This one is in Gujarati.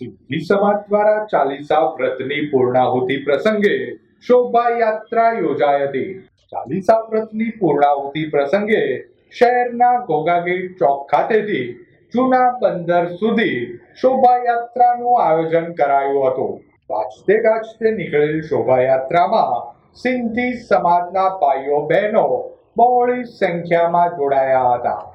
સિદ્ધિ સમાજ દ્વારા ચાલીસા વ્રતની પૂર્ણાહુતિ પ્રસંગે શોભાયાત્રા યોજાઈ હતી ચાલીસા વ્રતની પૂર્ણાહુતિ પ્રસંગે શહેરના ગોગાગીર ચોક ખાતેથી જૂના બંદર સુધી શોભાયાત્રાનું આયોજન કરાયું હતું. વાજતે ગાજતે નીકળેલ શોભાયાત્રામાં સિંધી સમાજના ભાઈઓ બહેનો બહોળી સંખ્યામાં જોડાયા હતા.